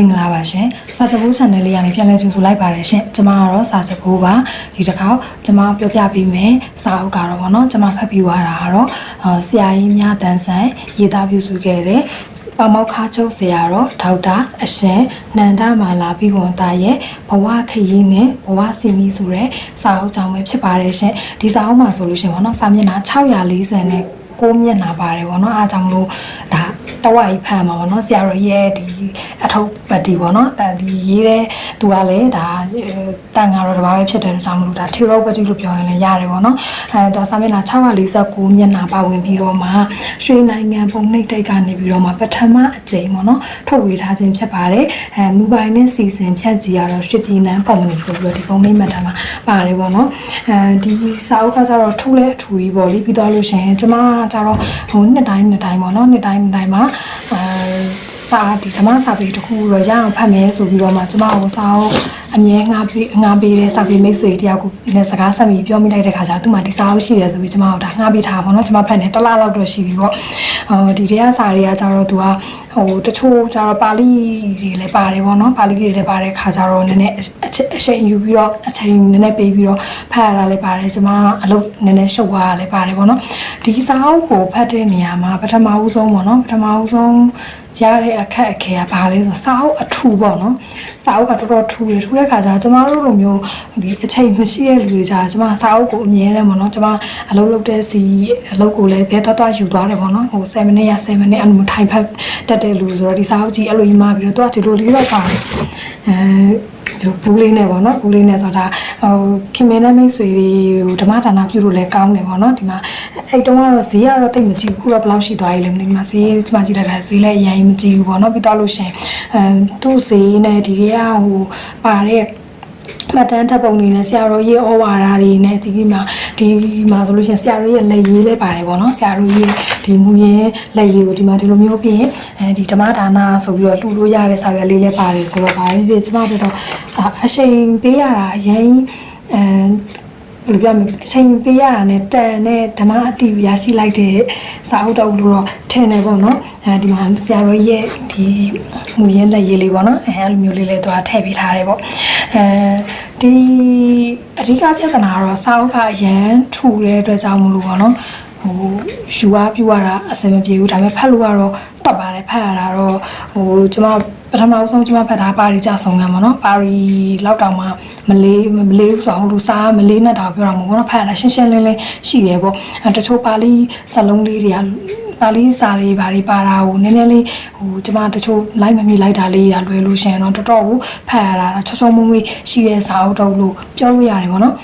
င်္ဂလာပါရှင်စာချပိုး channel လေးကနေပြန်လည်ကြိုဆိုလိုက်ပါတယ်ရှင်ကျမကတော့စာချပိုးပါဒီတစ်ခါကျမပြောပြပေးမယ်စာအုပ်ကတော့ဗောနော်ကျမဖတ်ပြီးသွားတာကတော့အာဆရာကြီးများတန်းဆန်ရေးသားပြုစုခဲ့တဲ့ပမောက္ခချုပ်ဆရာတော်ဒေါက်တာအရှင်နန္ဒမာလာပြီးဝန်သားရဲ့ဘဝခရီးနဲ့ဘဝစီမီဆိုတဲ့စာအုပ်ကြောင့်ပဲဖြစ်ပါတယ်ရှင်ဒီစာအုပ်မှာဆိုလို့ရှင်ဗောနော်စာမျက်နှာ640နဲ့ ကိုမျက်နှာပါတယ်ဗောနော်အားကြောင့်မလို့ဒါတဝါကြီးဖတ်မှာဗောနော်ဆရာတော်ရဲ့ဒီအထုပ်ပတ်တီဗောနော်အဲဒီရေးတဲ့သူကလည်းဒါတန်ဃာတော်တစ်ပါးပဲဖြစ်တယ်လို့ဆိုမလို့ဒါထေရောပတ်တီလို့ပြောရင်လည်းရတယ်ဗောနော်အဲတော့စာမျက်နှာ649မျက်နှာပါဝင်ပြီးတော့မှရွှေနိုင်ငံပုံနှိပ်တိုက်ကနေပြီးတော့မှပထမအကြိမ်ဗောနော်ထုတ်ဝေထားခြင်းဖြစ်ပါတယ်အဲမူပိုင်နဲ့စီစဉ်ဖြတ်ကြည့်ရတော့ရွှေပြည်နန်းကုမ္ပဏီဆိုပြီးတော့ဒီပုံနှိပ်မှတ်ထားမှာပါတယ်ဗောနော်အဲဒီစာအုပ်ကကျတော့ထူလဲထူကြီးဗောလေပြီးသွားလို့ရှိရင်ကျမကကျတော့ဟိုနှစ်တိုင်းနှစ်တိုင်းဗောနော်နှစ်တိုင်းနှစ်တိုင်းမှာအဲ စာဒီဓမ္မစာပေတစ်ခုတော့ရအောင်ဖတ်မယ်ဆိုပြီးတော့မှကျမကိုစာအုပ်အမြဲငါပေးငါပေးတဲ့စာပေမိတ်ဆွေတယောက်ကိုနဲ့စကားဆက်ပြီးပြောမိလိုက်တဲ့ခါကျသူမှဒီစာအုပ်ရှိတယ်ဆိုပြီးကျမတို့ဒါငါပေးထားပါတော့ကျမဖတ်နေတစ်လလောက်တော့ရှိပြီပေါ့ဟိုဒီတရားစာတွေကကျတော့သူကဟိုတချို့ကျတော့ပါဠိတွေလည်းပါတယ်ပေါ့နော်ပါဠိတွေလည်းပါတယ်ခါကျတော့နည်းနည်းအချိန်ယူပြီးတော့အချိန်နည်းနည်းပေးပြီးတော့ဖတ်ရတာလည်းပါတယ်ကျမအလုပ်နည်းနည်းရှုပ်သွားတာလည်းပါတယ်ပေါ့နော်ဒီစာအုပ်ကိုဖတ်တဲ့နေရာမှာပထမဦးဆုံးပေါ့နော်ပထမဦးဆုံး ရတဲ့အခက်အခဲကဘာလဲဆိုတော့စာအုပ်အထူပေါ့နော်စာအုပ်ကတော်တော်ထူတယ်ထူတဲ့ခါကျတော့ကျမတို့လိုမျိုးဒီအချိန်မရှိတဲ့လူတွေကြာကျမစာအုပ်ကိုအမြဲတမ်းပေါ့နော်ကျမအလုပ်လုပ်တဲ့စီအလုပ်ကိုလည်းဘဲတော်တော်ယူသွားတယ်ပေါ့နော်ဟို7မိနစ်ရ7မိနစ်အဲ့လိုထိုင်ဖက်တက်တဲ့လူဆိုတော့ဒီစာအုပ်ကြီးအဲ့လိုကြီးမှပြီးတော့သူကဒီလိုလေးတော့ပါတယ်အဲ ဒီဘူးလေးနဲ့ပေါ့နော်ဘူးလေးနဲ့ဆိုတာဟိုခင်မင်းနဲ့မိတ်ဆွေတွေဓမ္မဒါနပြုလို့လည်းကောင်းတယ်ပေါ့နော်ဒီမှာအဲ့တုန်းကတော့ဈေးကတော့တိတ်မကြည့်ဘူးခုတော့ဘယ်လောက်ရှိသွားပြီလဲမသိဘူးဒီမှာဈေးကျမကြည့်လိုက်တာဈေးလည်းအရင်မကြည့်ဘူးပေါ့နော်ပြီးတော့လို့ရှင်အဲသူ့ဈေးနဲ့ဒီတွေကဟိုပါတဲ့ မှတ်တမ်းထပ်ပုံတွေနဲ့ဆရာတော်ရဲ့ဩဝါဒတွေနဲ့ဒီမှာဒီမှာဆိုလို့ရှိရင်ဆရာတော်ရဲ့လက်ရေးလည်းပါတယ်ပေါ့နော်ဆရာတော်ရဲ့ဒီမူရင်းလက်ရေးကိုဒီမှာဒီလိုမျိုးပြင်အဲဒီဓမ္မဒါနဆိုပြီးတော့လှူလို့ရတဲ့စာရွက်လေးလည်းပါတယ်ဆိုတော့ဗာပြီပြီကျမတို့တော့အချိန်ပေးရတာအရင်အဲ ဘယ်လိုပြောမလဲအချိန်ပေးရတာနဲ့တန်နဲ့ဓမ္မအတိရရှိလိုက်တဲ့စာအုပ်တော့လို့တော့ထင်တယ်ပေါ့နော်အဲဒီမှာဆရာတော်ရဲ့ဒီမူရင်းလက်ရေးလေးပေါ့နော်အဲအဲ့လိုမျိုးလေးလေးသွားထည့်ပေးထားတယ်ပေါ့အဲဒီအဓိကပြဿနာကတော့စာအုပ်ကအရန်ထူတဲ့အတွက်ကြောင့်မလို့ပေါ့နော်ဟိုယူအားပြူရတာအဆင်မပြေဘူးဒါပေမဲ့ဖတ်လို့ကတော့တတ်ပါတယ်ဖတ်ရတာတော့ဟိုကျွန်မ ပထမဆုံးကျွန်မဖတ်တာပါရီကြဆုံးကံပေါ့နော်ပါရီလောက်တောင်မှမလေးမလေးဆိုတော့ဟိုလူစားမလေးနဲ့တောင်ပြောတာမဟုတ်ဘူးနော်ဖတ်ရတာရှင်းရှင်းလင်းလင်းရှိတယ်ပေါ့အဲတချို့ပါဠိစလုံးလေးတွေကပါဠိစာတွေဘာတွေပါတာကိုနည်းနည်းလေးဟိုကျမတချို့လိုက်မမိလိုက်တာလေးရလွယ်လို့ရှင်တော့တော်တော်ကိုဖတ်ရတာချောချောမွေ့မွေ့ရှိတဲ့စာအုပ်တော့လို့ပြောလို့ရတယ်ပေါ့နော်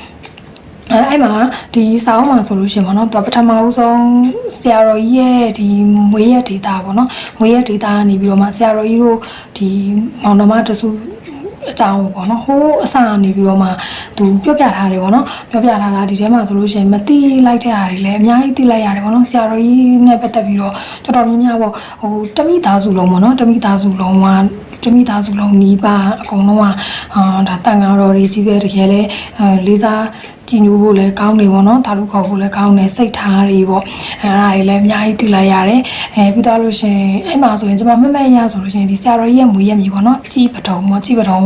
အဲအဲ့မှာဒီစာအုပ်မှာဆိုလို့ရှိရင်ပေါ့နော်သူပထမဦးဆုံးဆရာတော်ကြီးရဲ့ဒီမွေးရက်ဒေတာပေါ့နော်မွေးရက်ဒေတာကနေပြီးတော့မှဆရာတော်ကြီးတို့ဒီမောင်နှမတစုအကြောင်းပေါ့နော်ဟိုးအစကနေပြီးတော့မှသူပြောပြထားတယ်ပေါ့နော်ပြောပြထားတာဒီထဲမှာဆိုလို့ရှိရင်မသိလိုက်တဲ့အားတွေလည်းအများကြီးသိလိုက်ရတယ်ပေါ့နော်ဆရာတော်ကြီးနဲ့ပတ်သက်ပြီးတော့တော်တော်များများပေါ့ဟိုတမိသားစုလုံးပေါ့နော်တမိသားစုလုံးကတမိသားစုလုံးနီးပါအကုန်လုံးကအာဒါတန်ဃာတော်တွေကြီးပဲတကယ်လဲအဲလေးစား ကြည်ညိုဖို့လည်းကောင်းနေပေါ့နော်ဒါလူခေါ်ဖို့လည်းကောင်းတယ်စိတ်ထားတွေပေါ့အဲအဲ့ဒါတွေလည်းအများကြီးသိလိုက်ရတယ်အဲပြီးတော့လို့ရှင်အဲ့မှာဆိုရင်ကျွန်မမမတ်ရဆိုလို့ရှင်ဒီဆရာတော်ကြီးရဲ့မွေးရမြေပေါ့နော်ကြည်ပထုံပေါ့ကြည်ပထုံ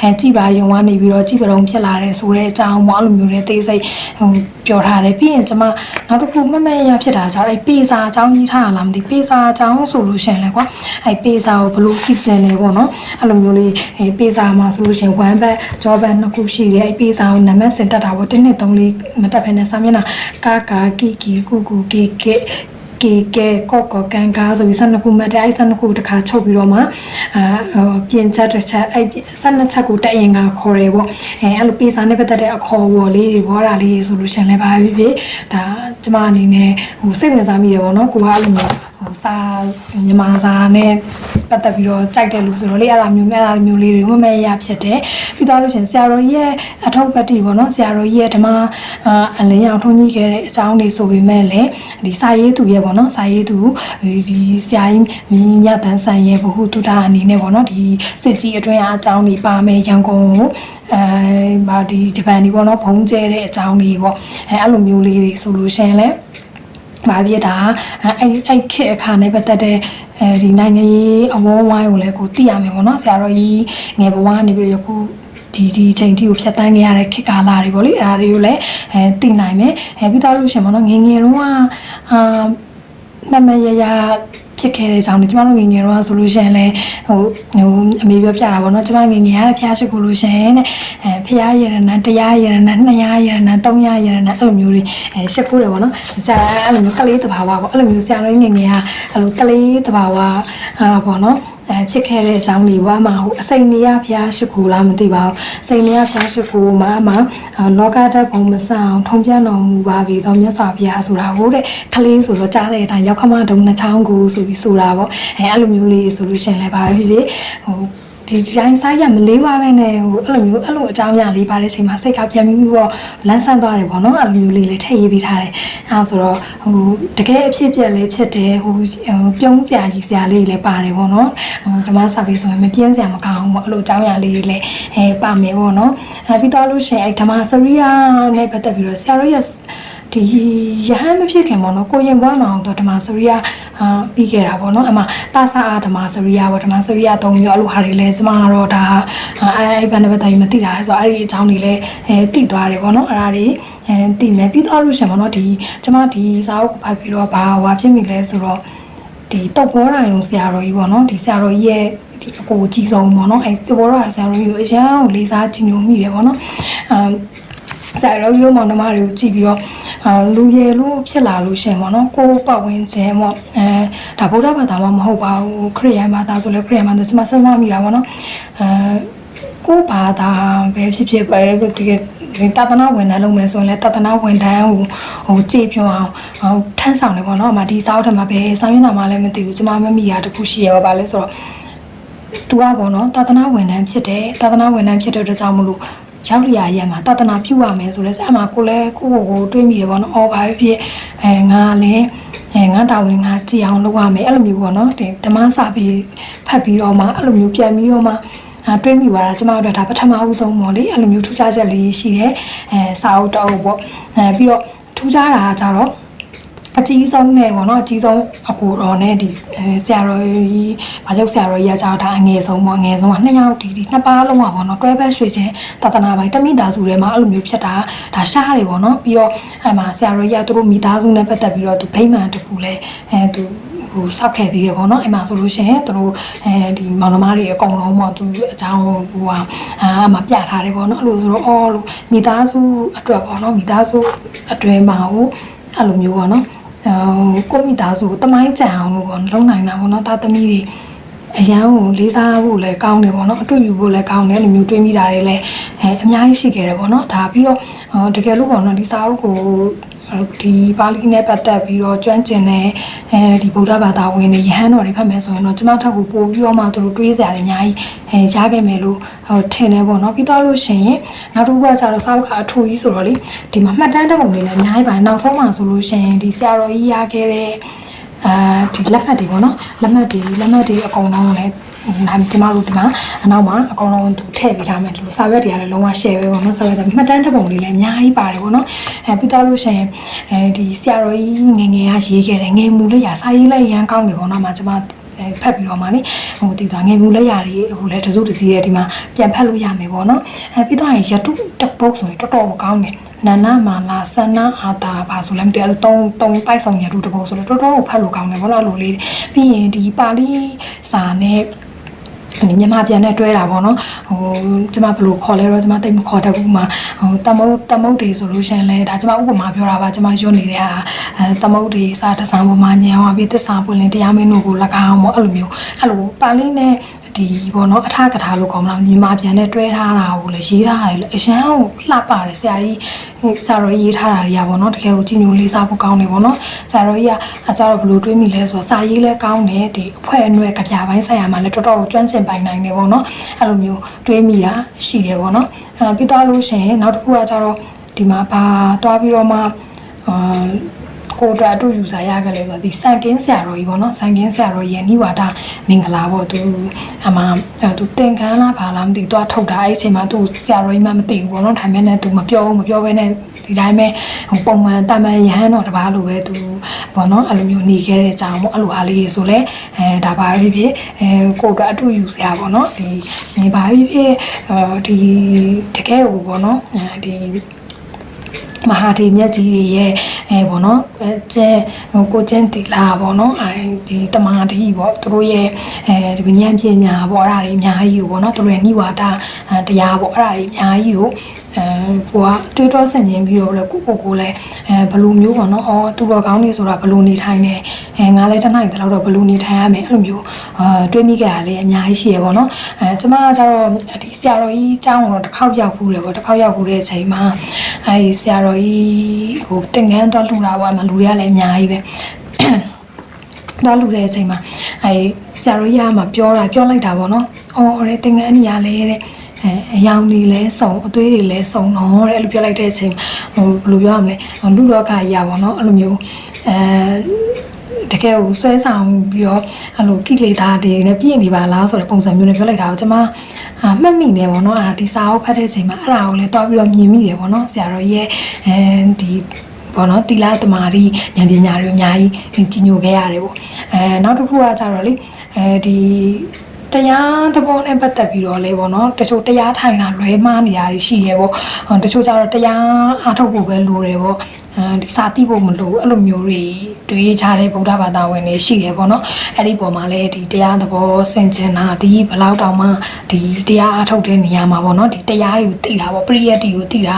အဲကြည်ပါယုံကနေပြီးတော့ကြည်ပထုံဖြစ်လာတဲ့ဆိုတဲ့အကြောင်းပေါ့အဲ့လိုမျိုးတွေသိစိတ်ဟိုပြောထားတယ်ပြီးရင်ကျွန်မနောက်တစ်ခုမမတ်ရဖြစ်တာကြောင့်အဲ့ပေစာအကြောင်းကြီးထားရလားမသိပေစာအကြောင်းဆိုလို့ရှင်လေကွာအဲ့ပေစာကိုဘလို့စီစဉ်နေပေါ့နော်အဲ့လိုမျိုးလေးအဲပေစာမှာဆိုလို့ရှင်ဝမ်ဘတ်ဂျောဘတ်နှစ်ခုရှိတယ်အဲ့ပေစာကိုနံပါတ်စင်တက်တာပေါ့တစ်နှစ်သုံးလေးမတက်ဖ ೇನೆ စာမျက်နှာကာကာကီကီကူကူကေကေ ကေကေကော့ကော့ကန်ကာဆိုပြီး12ခုမှတ်တယ်အဲ့12ခုတစ်ခါချုပ်ပြီးတော့မှအာပြင်ချက်တစ်ချက်အဲ့12ချက်ကိုတက်ရင်ကခေါ်တယ်ပေါ့အဲအဲ့လိုပေစာနဲ့ပတ်သက်တဲ့အခေါ်ဝေါ်လေးတွေဘောတာလေးဆိုလို့ရှင်လည်းပါပြီဖြစ်ဒါကျမအနေနဲ့ဟိုစိတ်ဝင်စားမိတယ်ပေါ့နော်ကိုကအဲ့လိုမျိုးဟိုစာမြန်မာစာနဲ့ပတ်သက်ပြီးတော့ကြိုက်တယ်လို့ဆိုတော့လေအဲ့ဒါမျိုးနဲ့အဲ့ဒါမျိုးလေးတွေမမရဖြစ်တယ်ပြီးတော့လို့ရှင်ဆရာတော်ကြီးရဲ့အထောက်ပတိပေါ့နော်ဆရာတော်ကြီးရဲ့ဓမ္မအာအလင်းရောင်ထုံးကြီးခဲ့တဲ့အကြောင်းတွေဆိုပေမဲ့လည်းဒီစာရေးသူရဲ့ပေါ့နော်စာရေးသူဒီဆရာကြီးမြင်းညတန်းဆန်ရဲ့ဘ ഹു တုဒအနေနဲ့ပေါ့နော်ဒီစစ်ကြီးအတွင်းအကြောင်းတွေပါမယ်ရန်ကုန်ကိုအဲမာဒီဂျပန်ဒီပေါ့နော်ဘုံကျဲတဲ့အကြောင်းတွေပေါ့အဲအဲ့လိုမျိုးလေးတွေဆိုလို့ရှင်လည်းဘာဖြစ်တာအဲ့အဲ့ခေတ်အခါနဲ့ပတ်သက်တဲ့အဲဒီနိုင်ငံရေးအဝန်းဝိုင်းကိုလည်းကိုသိရမယ်ပေါ့နော်ဆရာတော်ကြီးငယ်ဘဝကနေပြီးတော့ယခုဒီဒီချိန်ထိကိုဖြတ်တန်းနေရတဲ့ခေတ်ကာလတွေပေါ့လေအဲဒါတွေကိုလည်းအဲသိနိုင်မယ်အဲပြီးတော့လို့ရှရင်ပေါ့နော်ငယ်ငယ်တုန်းကအာ မမရရဖြစ်ခဲ့တဲ့အကြောင်းတွေကျမတို့ငယ်ငယ်တော့ဆိုလို့ရှိရင်လည်းဟိုဟိုအမေပြောပြတာပေါ့နော်ကျမငယ်ငယ်ရတဲ့ဖျားရှိခိုးလို့ရှိရင်တဲ့အဲဖျားရရနာတရားရရနာနှစ်ရရရနာသုံးရရရနာအဲ့လိုမျိုးတွေအဲရှစ်ခိုးတယ်ပေါ့နော်ဆရာအဲ့လိုမျိုးကလေးတဘာဝပေါ့အဲ့လိုမျိုးဆရာတို့ငယ်ငယ်ကအဲ့လိုကလေးတဘာဝအာပေါ့နော် အဲဖြစ်ခဲ့တဲ့အကြောင်းလေးပေါ့အမဟိုအစိမ့်နေရဖျားရှိခိုးလားမသိပါဘူးစိမ့်နေရဖျားရှိခိုးမှာအမလောကဓာတ်ဘုံမဆအောင်ထုံပြတော်မူပါပြီတော့မြတ်စွာဘုရားဆိုတာကိုတဲ့ကလေးဆိုတော့ကြားတဲ့အတိုင်းရောက်ခမတုံနှချောင်းကိုဆိုပြီးဆိုတာပေါ့အဲအဲ့လိုမျိုးလေးဆိုလို့ရှရင်လည်းပါပဲဖြစ်ဖြစ်ဟို ဒီဒီတိုင်းစားရမလေးပါပဲနဲ့ဟိုအဲ့လိုမျိုးအဲ့လိုအကြောင်းအရာလေးပါတဲ့ချိန်မှာစိတ်ကပြန်ပြီးတော့လန်းဆန်းသွားတယ်ပေါ့နော်အဲ့လိုမျိုးလေးလည်းထည့်ရေးပေးထားတယ်အဲဒါဆိုတော့ဟိုတကယ်အဖြစ်ပြက်လေးဖြစ်တယ်ဟိုပြုံးစရာကြီးစရာလေးလည်းပါတယ်ပေါ့နော်ဟိုဓမ္မစာပေဆိုရင်မပြင်းစရာမကောင်းဘူးပေါ့အဲ့လိုအကြောင်းအရာလေးတွေလည်းအဲပါမယ်ပေါ့နော်အဲပြီးတော့လို့ရှိရင်အဲဓမ္မစရိယာနဲ့ပတ်သက်ပြီးတော့ဆရာတို့ရဲ့ ဒီရဟန်းမဖြစ်ခင်ပေါ့နော်ကိုရင်ဘွားမအောင်တော့ဓမ္မစရိယာအာပြီးခဲ့တာပေါ့နော်အမတာစာအာဓမ္မစရိယာပေါ့ဓမ္မစရိယာ၃မျိုးအဲ့လိုဟာတွေလဲကျမကတော့ဒါအဲအဲ့ဘန်နဘတ်တိုင်းမသိတာဆိုတော့အဲ့ဒီအကြောင်းတွေလဲအဲသိသွားတယ်ပေါ့နော်အဲ့ဒါတွေအဲသိမယ်ပြီးတော့လို့ရှင်ပေါ့နော်ဒီကျမဒီစာအုပ်ကိုဖတ်ပြီးတော့ဘာဟွာဖြစ်မိလဲဆိုတော့ဒီတုတ်ဘောတိုင်းဆရာတော်ကြီးပေါ့နော်ဒီဆရာတော်ကြီးရဲ့ဒီအကိုအကြီးဆုံးပေါ့နော်အဲတုတ်ဘောတိုင်းဆရာတော်ကြီးကိုအရန်ကိုလေးစားကြည်ညိုမိတယ်ပေါ့နော်အမ် ဆရာတော်ကြီးတို့မောင်နှမတွေကိုကြည့်ပြီးတော့အာလူရယ်လို့ဖြစ်လာလို့ရှင်ပေါ့နော်ကိုယ်ပတ်ဝန်းကျင်ပေါ့အဲဒါဗုဒ္ဓဘာသာမှမဟုတ်ပါဘူးခရစ်ယာန်ဘာသာဆိုလည်းခရစ်ယာန်ဘာသာစမစဉ်းစားမိတာပေါ့နော်အဲကိုယ်ဘာသာပဲဖြစ်ဖြစ်ပဲတကယ်ဒီတသနာဝန်ထမ်းလုပ်မယ်ဆိုရင်လည်းတသနာဝန်ထမ်းဟိုဟိုကြည့်ပြောင်းအောင်ဟိုထမ်းဆောင်တယ်ပေါ့နော်အမဒီစာအုပ်ထဲမှာပဲစာမျက်နှာမှာလည်းမသိဘူးကျမမမိရတခုရှိရပါလဲဆိုတော့သူကပေါ့နော်တသနာဝန်ထမ်းဖြစ်တယ်တသနာဝန်ထမ်းဖြစ်တဲ့အတွက်ကြောင့်မလို့ ရောက်လျာရက်မှာတသနာပြုရမယ်ဆိုတော့အမှကိုလည်းကိုယ့်ကိုယ်ကိုတွေးမိတယ်ပေါ့နော်အော်ဘာဖြစ်ဖြစ်အဲငါလည်းအဲငါတာဝန်ငါကြည်အောင်လုပ်ရမယ်အဲ့လိုမျိုးပေါ့နော်ဒီဓမ္မစာပေဖတ်ပြီးတော့မှအဲ့လိုမျိုးပြန်ပြီးတော့မှအဲတွေးမိသွားတာကျမတို့ဒါပထမဦးဆုံးပေါ့လေအဲ့လိုမျိုးထူးခြားချက်လေးရှိတယ်အဲစာအုပ်တော့ပေါ့အဲပြီးတော့ထူးခြားတာကကြတော့ အကြီးဆုံးနဲ့ပေါ့နော်အကြီးဆုံးအကူတော်နဲ့ဒီဆရာတော်ကြီးဘာကြောင့်ဆရာတော်ကြီးကကြာတာအငယ်ဆုံးပေါ့အငယ်ဆုံးကနှစ်ယောက်ဒီဒီနှစ်ပါးလုံးပါပေါ့နော်တွဲဘက်ရွှေချင်းတသနာပိုင်းတမိသားစုထဲမှာအဲ့လိုမျိုးဖြစ်တာဒါရှားတယ်ပေါ့နော်ပြီးတော့အဲ့မှာဆရာတော်ကြီးကသူတို့မိသားစုနဲ့ပတ်သက်ပြီးတော့သူဗိမာန်တခုလဲအဲသူဟိုစောက်ခဲ့သေးတယ်ပေါ့နော်အဲ့မှာဆိုလို့ရှိရင်သူတို့အဲဒီမောင်နှမတွေအကုန်လုံးပေါ့သူအကြောင်းဟိုဟာအာမှာပြထားတယ်ပေါ့နော်အဲ့လိုဆိုတော့အော်လို့မိသားစုအတွက်ပေါ့နော်မိသားစုအတွင်းမှာဟိုအဲ့လိုမျိုးပေါ့နော် ဟိုကိုမိသားစုကိုတမိုင်းကြံအောင်လို့ပေါ့လုံးနိုင်တာပေါ့နော်တာသမီတွေအရန်ကိုလေးစားဖို့လည်းကောင်းတယ်ပေါ့နော်အတွေ့အကြုံဖို့လည်းကောင်းတယ်အဲ့လိုမျိုးတွေးမိတာတွေလည်းအဲအများကြီးရှိခဲ့တယ်ပေါ့နော်ဒါပြီးတော့တကယ်လို့ပေါ့နော်ဒီစာအုပ်ကို ဒီပါဠိနဲ့ပတ်သက်ပြီးတော့ကျွမ်းကျင်တဲ့အဲဒီဗုဒ္ဓဘာသာဝင်တွေယဟန်တော်တွေဖတ်မယ်ဆိုရင်တော့ကျွန်တော်ထပ်ကိုပို့ပြီးတော့မှသူတို့တွေးစရာတွေအများကြီးအဲရခဲ့မယ်လို့ဟိုထင်တယ်ပေါ့နော်ပြီးတော့လို့ရှိရင်နောက်တစ်ခုကကျတော့စာအုပ်ကအထူကြီးဆိုတော့လေဒီမှာမှတ်တမ်းတဲ့ပုံတွေလည်းအများကြီးပါနောက်ဆုံးမှဆိုလို့ရှိရင်ဒီဆရာတော်ကြီးရခဲ့တဲ့ အာဒီလက်မှတ်တွေပေါ့နော်လက်မှတ်တွေလက်မှတ်တွေအကုန်လုံးလည်းနာကျမတို့ဒီမှာအနောက်မှာအကောင်လုံးသူထည့်ပေးထားမယ်ဒီလိုစာရွက်တွေကလည်းလုံးဝ share ပဲပေါ့နော်စာရွက်တွေမှတ်တမ်းတစ်ပုံလေးလည်းအများကြီးပါတယ်ပေါ့နော်အဲပြီးတော့လို့ရှိရင်အဲဒီဆရာတော်ကြီးငငယ်ကရေးခဲ့တယ်ငယ်မူလေးရာစာရေးလိုက်ရန်ကောင်းတယ်ပေါ့နော်မှာကျမ အဲဖတ်ပြီးတော့မှလေဟိုဒီတော့ငယ်မူလက်ရာတွေဟိုလဲတစိုးတစည်းရဲ့ဒီမှာပြန်ဖတ်လို့ရမယ်ပေါ့နော်အဲပြီးတော့ရင်ရတုတက်ပုတ်ဆိုရင်တော်တော်ကောင်းတယ်နာနာမာလာဆန္နာအာတာဘာဆိုလဲမသိဘူးတုံးတုံးပိုက်ဆောင်ရတုတပုတ်ဆိုတော့တော်တော်ကိုဖတ်လို့ကောင်းတယ်ဘောလားလိုလေးပြီးရင်ဒီပါဠိစာနဲ့ ဒီမြန်မာပြန်နဲ့တွဲတာပေါ့နော်ဟိုကျမဘယ်လိုခေါ်လဲတော့ကျမတိတ်မခေါ်တတ်ဘူးမှာဟိုတမုတ်တမုတ်တွေဆိုလို့ရှင်လဲဒါကျမဥပမာပြောတာပါကျမရွတ်နေတဲ့ဟာအဲတမုတ်တွေစာတစားပေါ်မှာညံအောင်ပြီးသစ္စာပွင့်လင်းတရားမင်းတို့ကို၎င်းပေါ့အဲ့လိုမျိုးအဲ့လိုပါဠိနဲ့ ဒီဘောနော်အထကထာလို့ခေါ်မလားညီမပြန်နဲ့တွဲထားတာကိုလည်းရေးထားတာလေအရန်ကိုလှပတယ်ဆရာကြီးဆရာတော်ရေးထားတာတွေကဘောနော်တကယ်ကိုကြည်ညိုလေးစားဖို့ကောင်းတယ်ဘောနော်ဆရာတော်ကြီးကအကြတော့ဘလို့တွေးမိလဲဆိုတော့စာရေးလဲကောင်းတယ်ဒီအဖွဲအနွယ်ကြပြပိုင်းဆိုင်ရာမှာလည်းတော်တော်ကိုကျွမ်းကျင်ပိုင်နိုင်တယ်ဘောနော်အဲ့လိုမျိုးတွေးမိတာရှိတယ်ဘောနော်အဲပြီးတော့လို့ရှိရင်နောက်တစ်ခုကကြတော့ဒီမှာဘာတွားပြီးတော့မှအာ ကိုယ်အတွက်အတူယူဆရခဲ့လေဆိုတော့ဒီစန်ကင်းဆရာတော်ကြီးပေါ့နော်စန်ကင်းဆရာတော်ကြီးရဲ့နိဝါဒမင်္ဂလာပေါ့သူအမှသူတင်ကန်းလားဘာလားမသိဘူးသူကထုတ်တာအဲ့အချိန်မှာသူဆရာတော်ကြီးမှမသိဘူးပေါ့နော်ဒါပေမဲ့လည်းသူမပြောဘူးမပြောဘဲနဲ့ဒီတိုင်းပဲဟိုပုံမှန်တာမန်ရဟန်းတော်တစ်ပါးလိုပဲသူပေါ့နော်အဲ့လိုမျိုးနေခဲ့တဲ့အကြောင်းပေါ့အဲ့လိုအားလေးဆိုလဲအဲဒါပါဖြစ်ဖြစ်အဲကိုယ်အတွက်အတူယူဆရာပေါ့နော်ဒီနေပါဖြစ်ဖြစ်အဲဒီတကယ်ကိုပေါ့နော်အဲဒီ မဟာဒီမြတ်ကြီးတွေရဲ့အဲပေါ့နော်အဲကျဲဟိုကိုကျင်းတီလာပေါ့နော်အဲဒီတမာတိပေါ့သူတို့ရဲ့အဲဒီဉာဏ်ပညာပေါ့အဲ့ဒါတွေအများကြီးကိုပေါ့နော်သူတို့ရဲ့နိဝါဒအဲတရားပေါ့အဲ့ဒါတွေအများကြီးကို အဲကိုကတွေးတောဆင်ခြင်ပြီးတော့လေကိုကိုကိုလည်းအဲဘယ်လိုမျိုးပေါ့နော်အော်သူတော်ကောင်းနေဆိုတာဘယ်လိုနေထိုင်နေအဲငါလည်းတနိုင်တလောက်တော့ဘယ်လိုနေထိုင်ရမယ်အဲ့လိုမျိုးအာတွေးမိကြတာလည်းအများကြီးရှိရပေါ့နော်အဲကျမကကျတော့ဒီဆရာတော်ကြီးအကြောင်းတော့တစ်ခေါက်ရောက်ဘူးတယ်ပေါ့တစ်ခေါက်ရောက်ဘူးတဲ့အချိန်မှာအဲဒီဆရာတော်ကြီးဟိုတင်ငန်းတော့လှူတာပေါ့အမှလူတွေကလည်းအများကြီးပဲတော့လူတဲ့အချိန်မှာအဲဆရာတော်ကြီးကမှပြောတာပြောလိုက်တာပေါ့နော်။အော်တဲ့တင်ငန်းကြီးရလဲတဲ့ အဲအယောင်တွေလဲစုံအသွေးတွေလဲစုံတော့တဲ့အဲ့လိုပြောလိုက်တဲ့အချိန်ဟိုဘယ်လိုပြောရမလဲလူလောကကြီးရပါတော့အဲ့လိုမျိုးအဲတကယ်ကိုဆွဲဆောင်ပြီးတော့အဲ့လိုကိလေသာတွေနဲ့ပြည့်နေပါလားဆိုတဲ့ပုံစံမျိုးနဲ့ပြောလိုက်တာကိုကျွန်မအာမှတ်မိနေပေါ့နော်အာဒီစာအုပ်ဖတ်တဲ့အချိန်မှာအဲ့ဒါကိုလည်းတွားပြီးတော့မြင်မိတယ်ပေါ့နော်ဆရာတော်ရဲ့အဲဒီပေါ့နော်တီလာတမာရီဉာဏ်ပညာတွေအများကြီးကြီးညိုခဲ့ရတယ်ပေါ့အဲနောက်တစ်ခုကကြတော့လေအဲဒီ တရားသဘောနဲ့ပတ်သက်ပြီးတော့လေပေါ့နော်တချို့တရားထိုင်တာလွဲမှားနေတာတွေရှိရဲပေါ့ဟိုတချို့ကျတော့တရားအားထုတ်ဖို့ပဲလိုတယ်ပေါ့အဲ ဒီစာတိဖို့မလိုအဲ့လိုမျိုးတွေတွေးကြတဲ့ဗုဒ္ဓဘာသာဝင်တွေရှိတယ်ပေါ့နော်အဲ့ဒီပုံမှာလည်းဒီတရားသဘောစင်ကျင်တာဒီဘလောက်တောင်မှဒီတရားအားထုတ်တဲ့နေရာမှာပေါ့နော်ဒီတရားတွေကိုသိတာပေါ့ပရိယတ်တွေကိုသိတာ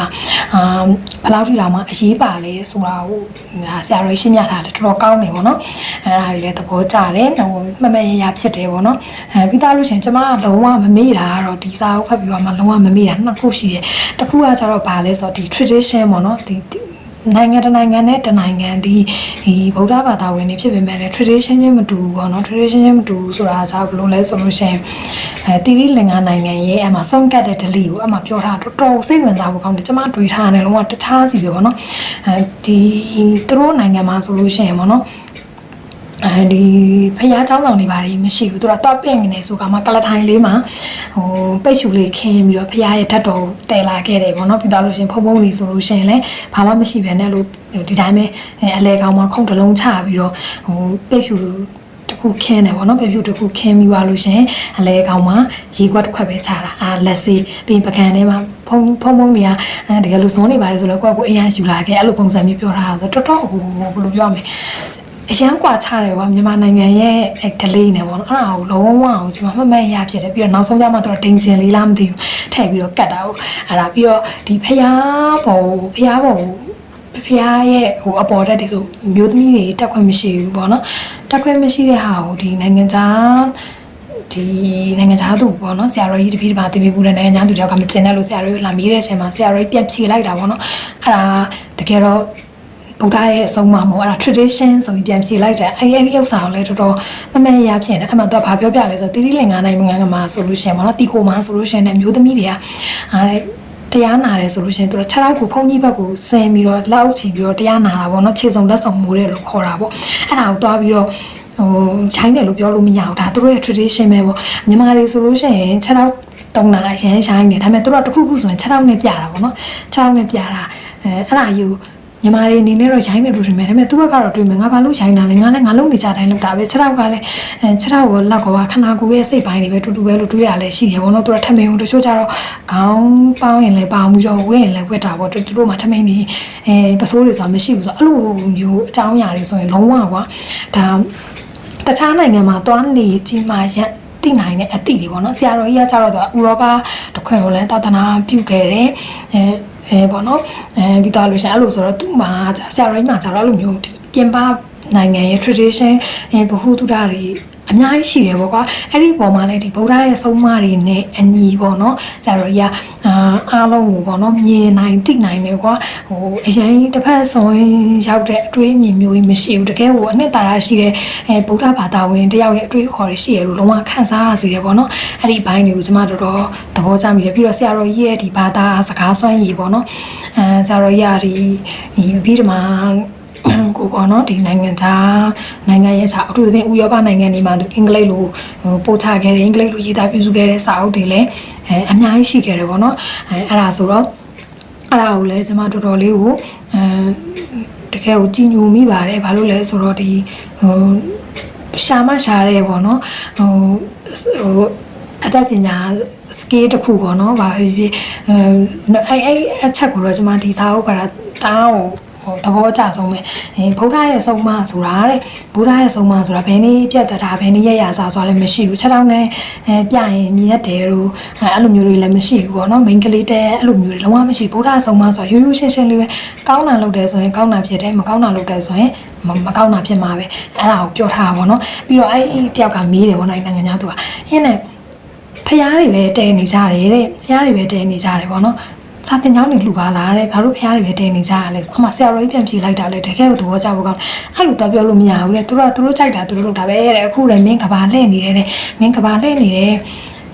အာဘလောက်ထိတောင်မှအရေးပါလဲဆိုတာကိုဒါဆရာတော်ရှင်းပြထားတယ်တော်တော်ကောင်းတယ်ပေါ့နော်အဲ့ဒါတွေလည်းသဘောကျတယ်ဟိုမမရရဖြစ်တယ်ပေါ့နော်အဲပြီးသားလို့ရှရင်ကျမကလုံးဝမမေ့တာကတော့ဒီစာအုပ်ဖတ်ပြီးတော့မှလုံးဝမမေ့တာနှစ်ခုရှိတယ်တစ်ခုကကျတော့ဗာလဲဆိုတော့ဒီ tradition ပေါ့နော်ဒီ နိုင်ငံတနိုင်ငံနဲ့တနိုင်ငံဒီဒီဗုဒ္ဓဘာသာဝင်တွေဖြစ်ပေမဲ့လည်း tradition ချင်းမတူဘူးပေါ့နော် tradition ချင်းမတူဘူးဆိုတာကဘယ်လိုလဲဆိုလို့ရှိရင်အဲတိရိလင်္ကာနိုင်ငံရဲ့အမှဆုံးကတ်တဲ့ delay ကိုအမှပြောထားတော်တော်စိတ်ဝင်စားဖို့ကောင်းတယ်ကျမတွေးထားတယ်လုံးဝတခြားစီပဲပေါ့နော်အဲဒီသူတို့နိုင်ငံမှာဆိုလို့ရှိရင်ပေါ့နော် အဲဒီဖះเจ้าဆောင်တွေဘာတွေမရှိဘူးသူတို့တော့ပြင့်နေဆိုကမှကလထိုင်လေးမှာဟိုပိတ်ဖြူလေးခင်းပြီးတော့ဖះရဲ့ဓာတ်တော်တည်လာခဲ့တယ်ပေါ့နော်ပြီးတော့လို့ရှင်ဖုံဖုံလေးဆိုလို့ရှင်လည်းဘာမှမရှိဘဲနဲ့လို့ဒီတိုင်းပဲအလဲကောင်မှာခုံတလုံးချပြီးတော့ဟိုပိတ်ဖြူတခုခင်းတယ်ပေါ့နော်ပေဖြူတခုခင်းပြီးသွားလို့ရှင်အလဲကောင်မှာရေခွက်တစ်ခွက်ပဲချတာအာလက်စေးပြီးပကံထဲမှာဖုံဖုံဖုံတွေကအဲတကယ်လို့ဇွန်းနေပါတယ်ဆိုတော့ကိုယ့်ကိုအရင်ယူလာခဲ့အဲ့လိုပုံစံမျိုးပြောထားတာဆိုတော့တော်တော်ဟိုဘယ်လိုပြောရမလဲ အရန်ကွာချတယ်ကွာမြန်မာနိုင်ငံရဲ့အဲ delay နဲ့ပေါ့နော်အဲ့ဒါကိုလုံးဝအောင်ဒီမှာမှတ်မှတ်ရဖြစ်တယ်ပြီးတော့နောက်ဆုံးကြမှာတော့ဒိန်စင်လေးလားမသိဘူးထည့်ပြီးတော့ကတ်တာဟုတ်အဲ့ဒါပြီးတော့ဒီဖျားပေါ်ဖျားပေါ်ဖျားရဲ့ဟိုအပေါ်တက်ဒီဆိုမျိုးသမီးတွေတက်ခွင့်မရှိဘူးပေါ့နော်တက်ခွင့်မရှိတဲ့ဟာကိုဒီနိုင်ငံသားဒီနိုင်ငံသားသူပေါ့နော်ဆရာတော်ကြီးတပည့်တပါတင်ပြဘူးတဲ့နိုင်ငံသားသူတယောက်ကမကျင်တဲ့လို့ဆရာတော်ကြီးလာမိတဲ့အချိန်မှာဆရာတော်ကြီးပြန်ဖြေလိုက်တာပေါ့နော်အဲ့ဒါတကယ်တော့ ဗုဒ္ဓရဲ့အဆုံးအမမို့အဲ့ဒါ tradition ဆိုပြီးပြန်ဖြေလိုက်တယ်အဲ့ဒီအဲ့ဒီဥစ္စာကိုလည်းတော်တော်မမှန်ရဖြစ်နေအဲ့မှာတော့ဘာပြောပြလဲဆိုတိတိလင်္ကာနိုင်ငံမှာဆိုလို့ရှိရင်ပေါ့နော်တီကိုမှာဆိုလို့ရှိရင်လည်းမျိုးသမီးတွေကအဲ့တရားနာတယ်ဆိုလို့ရှိရင်သူတို့ခြေထောက်ကိုဖုန်ကြီးဘက်ကိုဆင်ပြီးတော့လောက်ချီပြီးတော့တရားနာတာပေါ့နော်ခြေစုံလက်စုံမိုးတယ်လို့ခေါ်တာပေါ့အဲ့ဒါကိုတွားပြီးတော့ဟိုချိုင်းတယ်လို့ပြောလို့မရအောင်ဒါသူတို့ရဲ့ tradition ပဲပေါ့မြန်မာတွေဆိုလို့ရှိရင်ခြေထောက်တုံးတာရမ်းရှိုင်းတယ်ဒါပေမဲ့သူတို့ကတစ်ခုခုဆိုရင်ခြေထောက်နဲ့ပြတာပေါ့နော်ခြေထောက်နဲ့ပြတာအဲအဲ့ဒါယူ ညီမလေးအနေနဲ့တော့ရိုင်းနေလို့ထင်မယ်ဒါပေမဲ့သူ့ဘက်ကတော့တွေ့မယ်ငါဘာလို့ရိုင်းတာလဲငါလည်းငါလုံးနေကြတိုင်းလောက်တာပဲခြေထောက်ကလည်းအဲခြေထောက်ကိုလောက်ကခနာကိုရဲ့စိတ်ပိုင်းတွေပဲတူတူပဲလို့တွေးရလဲရှိတယ်ဘောနော်သူကထမင်းကိုတချို့ကြတော့ခေါင်းပေါင်းရင်လည်းပေါင်းပြီးတော့ဝင်းရင်လည်းဝက်တာပေါ့သူတို့မှထမင်းနေအဲပစိုးတွေဆိုတာမရှိဘူးဆိုတော့အဲ့လိုမျိုးအကြောင်းအရာတွေဆိုရင်လုံးဝကွာဒါတခြားနိုင်ငံမှာတွားနေကြီးမာရက်သိနိုင်တဲ့အသည့်တွေပေါ့နော်ဆရာတော်ကြီးကကျတော့သူကဥရောပတစ်ခွင်ကိုလည်းတာသနာပြုခဲ့တယ်အဲ အဲပေါ့နော်အဲပြီးတော့လို့ရှိရင်အဲ့လိုဆိုတော့သူ့မှာဆရာတော်ကြီးမှာကျတော့အဲ့လိုမျိုးပြင်ပနိုင်ငံရဲ့ tradition အဲဘ ഹു တုဒ္ဒတွေ အများကြီးရှိတယ်ပေါ့ကွာအဲ့ဒီပုံမှာလည်းဒီဗုဒ္ဓရဲ့ဆုံးမတွေနဲ့အညီပေါ့နော်ဆရာတော်ကြီးကအာအားလုံးကိုပေါ့နော်မြင်နိုင်သိနိုင်တယ်ကွာဟိုအရင်တစ်ဖက်ဆုံးရောက်တဲ့အတွေးအမြင်မျိုးကြီးမရှိဘူးတကယ်ကိုအနှစ်သာရရှိတဲ့အဲဗုဒ္ဓဘာသာဝင်တယောက်ရဲ့အတွေးခေါ်တွေရှိရလို့လုံးဝခန်းစားရစီတယ်ပေါ့နော်အဲ့ဒီဘိုင်းတွေကိုကျွန်မတော်တော်သဘောကျမိတယ်ပြီးတော့ဆရာတော်ကြီးရဲ့ဒီဘာသာစကားစွမ်းရည်ပေါ့နော်အဲဆရာတော်ကြီးကဒီဒီပြီးဒီမှာ ကိုပေါ့နော်ဒီနိုင်ငံခြားနိုင်ငံရဲ့စာအထူးသဖြင့်ဥရောပနိုင်ငံတွေမှာသူအင်္ဂလိပ်လိုဟိုပို့ချခဲ့တယ်အင်္ဂလိပ်လိုရေးသားပြုစုခဲ့တဲ့စာအုပ်တွေလည်းအဲအများကြီးရှိခဲ့တယ်ပေါ့နော်အဲအဲ့ဒါဆိုတော့အဲ့ဒါကိုလည်းကျွန်မတော်တော်လေးကိုအဲတကယ်ကိုကြည်ညိုမိပါတယ်ဘာလို့လဲဆိုတော့ဒီဟိုရှာမရှာတဲ့ပေါ့နော်ဟိုဟိုအတတ်ပညာ skill တစ်ခုပေါ့နော်ဘာဖြစ်ဖြစ်အဲအဲ့အဲ့အချက်ကိုတော့ကျွန်မဒီစာအုပ်ကတာတားကို ဟိုသဘောကျဆုံးပဲအဲဗုဒ္ဓရဲ့ဆုံးမဆိုတာတဲ့ဗုဒ္ဓရဲ့ဆုံးမဆိုတာဘယ်နည်းပြတ်တတာဘယ်နည်းရရစာဆိုတာလည်းမရှိဘူးချက်တောင်းနဲ့အဲပြရင်မြတ်တယ်လို့အဲအဲ့လိုမျိုးတွေလည်းမရှိဘူးပေါ့နော်မိန်းကလေးတဲ့အဲ့လိုမျိုးတွေလုံးဝမရှိဗုဒ္ဓဆုံးမဆိုတာရိုးရိုးရှင်းရှင်းလေးပဲကောင်းတာလုပ်တယ်ဆိုရင်ကောင်းတာဖြစ်တယ်မကောင်းတာလုပ်တယ်ဆိုရင်မမကောင်းတာဖြစ်မှာပဲအဲ့ဒါကိုပြောထားတာပေါ့နော်ပြီးတော့အဲ့ဒီတယောက်ကမေးတယ်ပေါ့နော်နိုင်ငံသားသူကဟင်းနဲ့ဖျားတွေပဲတဲနေကြတယ်တဲ့ဖျားတွေပဲတဲနေကြတယ်ပေါ့နော် စာတင်ကြောင်းတွေလှူပါလားတဲ့ဘာလို့ဖျားတွေပဲတဲနေကြရလဲအမဆရာတော်ကြီးပြန်ဖြေလိုက်တာလေတကယ်ကိုသဘောကျဖို့ကောင်းအဲ့လိုတော့ပြောလို့မရဘူးလေသူတို့ကသူတို့ကြိုက်တာသူတို့လုပ်တာပဲတဲ့အခုလည်းမင်းကဘာလှည့်နေတယ်တဲ့မင်းကဘာလှည့်နေတယ်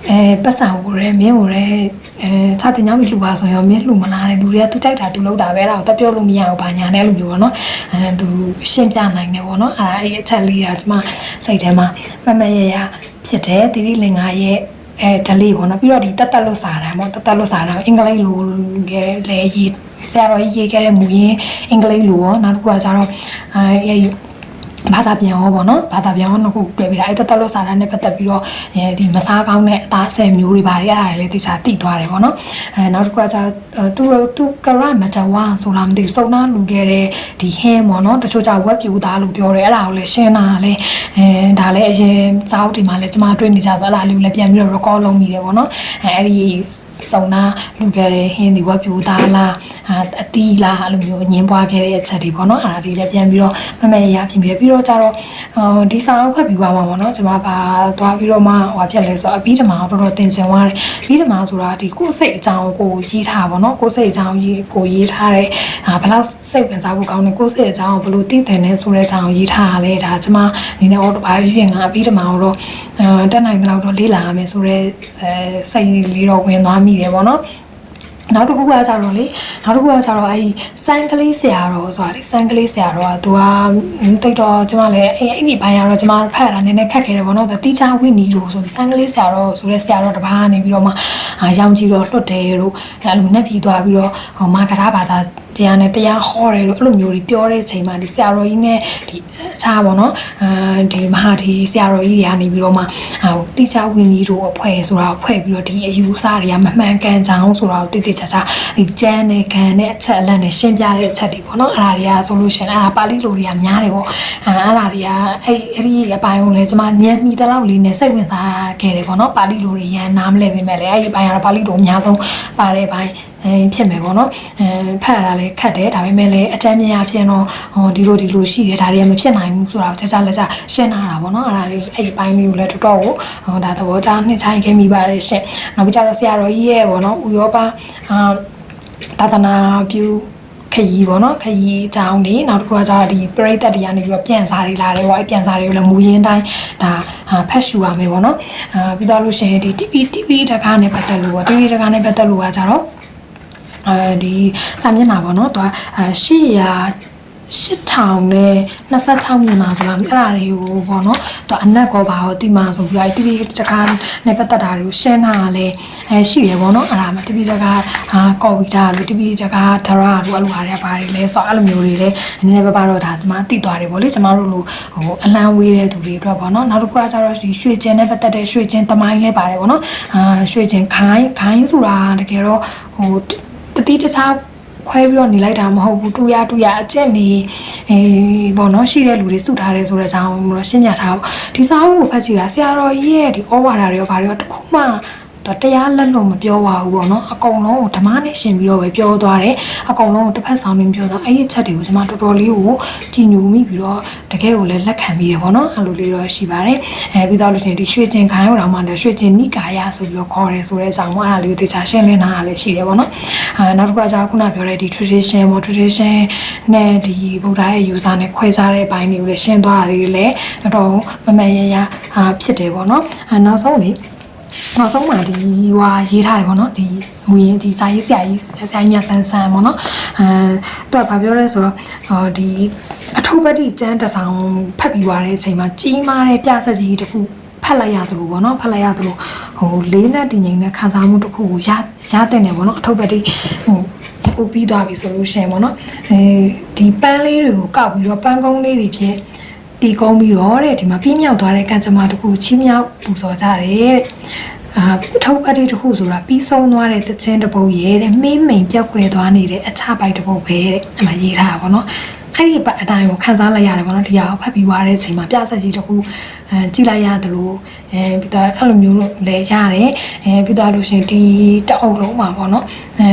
အဲပတ်စံကိုရဲမင်းကိုရဲအဲစာတင်ကြောင်းတွေလှူပါဆိုရင်မင်းလှူမလားတဲ့လူတွေကသူကြိုက်တာသူလုပ်တာပဲအဲ့ဒါကိုတော့ပြောလို့မရဘူးဘာညာနဲ့အဲ့လိုမျိုးပေါ့နော်အဲသူရှင်းပြနိုင်တယ်ပေါ့နော်အဲ့ဒါအဲ့အချက်လေးကကျွန်မစိတ်ထဲမှာမမရရဖြစ်တယ်တိရိလင်္ကာရဲ့ အဲဒလေးပေါ့နော်ပြီးတော့ဒီတက်တက်လို့စာတမ်းပေါ့တက်တက်လို့စာတမ်းအင်္ဂလိပ်လိုခဲ့လဲရေးဆရာတော်ကြီးရေးခဲ့တဲ့မူရင်းအင်္ဂလိပ်လိုရောနောက်တစ်ခုကကျတော့အဲ ဘာသာပြန်ရောပေါ့နော်ဘာသာပြန်ရောနှစ်ခုတွေ့ပြီးတာအဲ့တက်တက်လို့စာတမ်းနဲ့ပတ်သက်ပြီးတော့အဲဒီမစားကောင်းတဲ့အသားဆယ်မျိုးတွေပါတယ်အဲ့ဒါတွေလည်းသိချာတိသွားတယ်ပေါ့နော်အဲနောက်တစ်ခုကကျသူသူကရမကြဝါဆိုလားမသိဘူးစုံနာလူခဲ့တဲ့ဒီဟင်းပေါ့နော်တချို့ကျဝက်ပြူသားလို့ပြောတယ်အဲ့ဒါကိုလည်းရှင်းတာလည်းအဲဒါလည်းအရင်စာအုပ်ဒီမှာလည်းကျွန်မတွေ့နေကြဆိုအဲ့ဒါလေးကိုလည်းပြန်ပြီးတော့ record လုပ်မိတယ်ပေါ့နော်အဲအဲ့ဒီစုံနာလူခဲ့တဲ့ဟင်းဒီဝက်ပြူသားလားအတီးလားအဲ့လိုမျိုးညင်းပွားခဲ့တဲ့အချက်တွေပေါ့နော်အဲ့ဒါတွေလည်းပြန်ပြီးတော့မမရရပြင်ပြီးပြီးတော့ကျတော့ဒီစာအုပ်ဖတ်ပြီးသွားမှာပေါ့နော်ကျွန်မဘာသွားပြီးတော့မှဟိုဖြစ်လဲဆိုတော့အပြီးဓမ္မတော်တော်တင်စင်သွားတယ်ပြီးဓမ္မဆိုတာဒီကိုယ်စိတ်အကြောင်းကိုရေးထားပါတော့ကိုယ်စိတ်အကြောင်းရေးကိုရေးထားတဲ့ဘယ်လောက်စိတ်ဝင်စားဖို့ကောင်းတယ်ကိုယ်စိတ်အကြောင်းကိုဘယ်လိုသိတယ်လဲဆိုတဲ့အကြောင်းရေးထားရလဲဒါကျွန်မအနေနဲ့အော်ဘာဖြစ်ဖြစ်ငါအပြီးဓမ္မတော့တက်နိုင်တဲ့လောက်တော့လေ့လာရမယ်ဆိုတော့အဲစိတ်လေးတော့ဝင်သွားမိတယ်ပေါ့နော် နောက်တစ်ခုကကြတော့လေနောက်တစ်ခုကကြတော့အဲဒီစံကလေးဆရာတော်ဆိုတာဒီစံကလေးဆရာတော်ကသူကတိတ်တော့ကျမလည်းအဲ့အဲ့ဒီဘိုင်းကတော့ကျမဖတ်တာနည်းနည်းခက်ခဲတယ်ပေါ့နော်သူတီချာဝိနီလို့ဆိုပြီးစံကလေးဆရာတော်ဆိုတဲ့ဆရာတော်တစ်ပါးကနေပြီးတော့မှရောင်ကြီးတော့လွတ်တယ်လို့အဲ့လိုနဲ့ပြီးသွားပြီးတော့မာကရာဘာသာတရားနဲ့တရားဟောတယ်လို့အဲ့လိုမျိုးတွေပြောတဲ့အချိန်မှာဒီဆရာတော်ကြီးနဲ့ဒီအခြားပေါ့နော်အဲဒီမဟာဒီဆရာတော်ကြီးတွေကနေပြီးတော့မှဟိုတိကျဝင်းကြီးတို့အဖွဲ့ဆိုတာဖွဲ့ပြီးတော့ဒီအယူအဆတွေကမမှန်ကန်ကြောင်းဆိုတာကိုတိတိကျကျဒီကျမ်းနဲ့ခံနဲ့အချက်အလက်နဲ့ရှင်းပြတဲ့အချက်တွေပေါ့နော်အဲ့ဒါတွေကဆိုလို့ရှိရင်အဲ့ဒါပါဠိလိုတွေကများတယ်ပေါ့အဲ့အဲ့ဒါတွေကအဲ့အဲ့ဒီအပိုင်းကိုလည်းကျွန်မညံမိတဲ့လောက်လေးနဲ့စိတ်ဝင်စားခဲ့တယ်ပေါ့နော်ပါဠိလိုတွေရန်နားမလဲပြင်မဲ့လေအဲ့ဒီအပိုင်းကတော့ပါဠိလိုအများဆုံးပါတဲ့ဘိုင်း အဲဖြစ်မယ်ပေါ့နော်အဲဖတ်ရတာလည်းခက်တယ်ဒါပေမဲ့လည်းအတန်းမြင်အဖြစ်တော့ဟောဒီလိုဒီလိုရှိတယ်ဒါတွေကမဖြစ်နိုင်ဘူးဆိုတာကိုချက်ချလက်ချရှင်းထားတာပေါ့နော်အဲ့ဒါလေးအဲ့ဒီပိုင်းလေးကိုလည်းတော်တော်ကိုဟောဒါသဘောကျနှစ်ချိုင်းခဲ့မိပါတယ်ရှင်နောက်ပြီးကြတော့ဆရာတော်ကြီးရဲ့ပေါ့နော်ဥရောပအာသာသနာပြုခရီးပေါ့နော်ခရီးအကြောင်းဒီနောက်တစ်ခုကကျတော့ဒီပရိသတ်တွေကနေပြီးတော့ပြန်စားတွေလာတယ်ပေါ့အဲပြန်စားတွေကိုလည်းမူရင်းတိုင်းဒါဖတ်ရှူရမယ်ပေါ့နော်အာပြီးတော့လို့ရှိရင်ဒီ TV TV တကားနဲ့ပတ်သက်လို့ပေါ့ TV တကားနဲ့ပတ်သက်လို့ကကျတော့ အဲဒီစာမျက်နှာပေါ့နော်သူက800 8000နဲ့26မျက်နှာဆိုတော့အဲ့ဒါတွေကိုပေါ့နော်သူအနက်ကောပါတော့တိမာဆိုပြီးတော့တိပိတကားနဲ့ပတ်သက်တာတွေကိုရှင်းတာလည်းအဲရှိရပေါ့နော်အဲ့ဒါမှတိပိတကားဟာကော်ဝီတာလို့တိပိတကားဒရာလို့အဲ့လိုဟာတွေပါတယ်လဲဆိုတော့အဲ့လိုမျိုးတွေလည်းနည်းနည်းပါးပါတော့ဒါဒီမှာတိသွားတယ်ပေါ့လေကျမတို့လိုဟိုအလံဝေးတဲ့သူတွေအတွက်ပေါ့နော်နောက်တစ်ခုကကျတော့ဒီရွှေကျင်နဲ့ပတ်သက်တဲ့ရွှေကျင်တမိုင်းလည်းပါတယ်ပေါ့နော်အာရွှေကျင်ခိုင်းခိုင်းဆိုတာတကယ်တော့ဟို တတိတခြားခွဲပြီးတော့နေလိုက်တာမဟုတ်ဘူးတူရတူရအကျက်နေအေးပေါ့နော်ရှိတဲ့လူတွေစုထားတယ်ဆိုတဲ့အကြောင်းတော့ရှင်းပြထားပါဒီစာအုပ်ကိုဖတ်ကြည့်တာဆရာတော်ကြီးရဲ့ဒီဩဝါဒတွေရောဗါတွေရောတခုမှ တော့တရားလက်လို့မပြောပါဘူးပေါ့နော်အကုန်လုံးကိုဓမ္မနဲ့ရှင်ပြီးတော့ပဲပြောသွားတယ်အကုန်လုံးကိုတစ်ဖက်ဆောင်နေပြောသွားအဲ့ဒီချက်တွေကိုကျွန်မတော်တော်လေးကိုကြည်ညိုမိပြီးတော့တကယ်ကိုလည်းလက်ခံပြီးတယ်ပေါ့နော်အဲ့လိုလေးတော့ရှိပါတယ်အဲပြီးတော့လို့ရှိရင်ဒီရွှေကျင်ခိုင်းရောမှလည်းရွှေကျင်နိကာယဆိုပြီးတော့ခေါ်တယ်ဆိုတဲ့အကြောင်းပေါ့အဲ့ဒါလေးကိုသေချာရှင်းလင်းထားတာလည်းရှိတယ်ပေါ့နော်အဲနောက်တစ်ခုကကျတော့ခုနပြောတဲ့ဒီ tradition ပေါ့ tradition နဲ့ဒီဗုဒ္ဓရဲ့ user နဲ့ခွဲခြားတဲ့အပိုင်းတွေကိုလည်းရှင်းသွားတာလေးလည်းတော်တော်မမှန်ရရဖြစ်တယ်ပေါ့နော်အဲနောက်ဆုံးလေး နောက်ဆုံးမှာဒီဟွာရေးထားတယ်ပေါ့နော်ဒီမူရင်ဒီစာရေးဆရာကြီးဆရာကြီးမြတ်တန်းဆန်းပေါ့နော်အဲသူကဘာပြောလဲဆိုတော့ဟောဒီအထုပ်ပတ်တိကျန်းတစ်ဆောင်ဖတ်ပြီးသွားတဲ့အချိန်မှာကြီးမားတဲ့ပြဆက်ကြီးတစ်ခုဖတ်လိုက်ရတယ်လို့ပေါ့နော်ဖတ်လိုက်ရတယ်လို့ဟိုလေးနဲ့တင်ငိမ့်နဲ့ခံစားမှုတစ်ခုကိုရရတဲ့နေပေါ့နော်အထုပ်ပတ်တိဟိုကိုပြီးသွားပြီဆိုလို့ရှိရင်ပေါ့နော်အဲဒီပန်းလေးတွေကိုကောက်ပြီးတော့ပန်းကုန်းလေးတွေဖြင့်တီကုန်းပြီးတော့တဲ့ဒီမှာပြင်းမြောက်သွားတဲ့ကံကြမ္မာတစ်ခုချင်းမြောက်ပူဇော်ကြတယ်တဲ့ အာထုတ်အပ်တဲ့တစ်ခုဆိုတာပြီးဆုံးသွားတဲ့တခြင်းတစ်ပုတ်ရဲတဲ့မင်းမိန်ပြောက်ကွယ်သွားနေတဲ့အချပိုက်တစ်ပုတ်ပဲတဲ့အမှရေးထားတာပေါ့နော်အဲ့ဒီပတ်အတိုင်းကိုခန်းစားလိုက်ရတယ်ပေါ့နော်ဒီဟာကိုဖတ်ပြီးွားတဲ့အချိန်မှာပြဆက်ကြီးတစ်ခုအဲကြည့်လိုက်ရတယ်လို့အဲပြီးတော့အဲ့လိုမျိုးလို့လဲရတယ်အဲပြီးတော့လို့ရှရင်ဒီတအုပ်လုံးမှာပေါ့နော်အဲ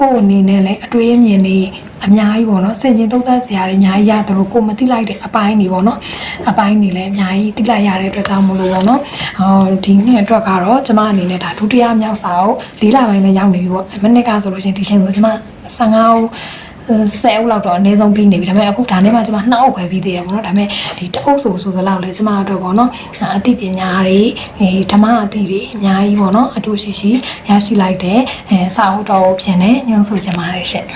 ကိုယ်အနေနဲ့လည်းအတွေးအမြင်တွေ အများကြီးပေါ့နော်စင်ကျင်သုံးသပ်စရာတွေအများကြီးရတယ်လို့ကိုယ်မသိလိုက်တဲ့အပိုင်းတွေပေါ့နော်အပိုင်းတွေလည်းအများကြီးသိလိုက်ရတဲ့အတွက်ကြောင့်မလို့ပေါ့နော်ဟောဒီနှစ်အတွက်ကတော့ကျမအနေနဲ့ဒါဒုတိယမြောက်စာအုပ်၄လပိုင်းနဲ့ရောက်နေပြီပေါ့မနစ်ကဆိုလို့ရှိရင်ဒီချိန်ဆိုကျမ15အုပ်ဆယ်အုပ်လောက်တော့အနည်းဆုံးပြီးနေပြီဒါပေမဲ့အခုဒါနဲ့မှကျွန်မနှစ်အုပ်ပဲပြီးသေးတယ်ပေါ့နော်ဒါပေမဲ့ဒီတအုပ်ဆိုဆိုဆိုလောက်လဲကျွန်မအတွက်ပေါ့နော်အသိပညာတွေအဲဓမ္မအသိတွေအများကြီးပေါ့နော်အတူရှိရှိရရှိလိုက်တဲ့အဲစာအုပ်တော်ဖြစ်နေညွှန်ဆိုချင်ပါတယ်ရှင့်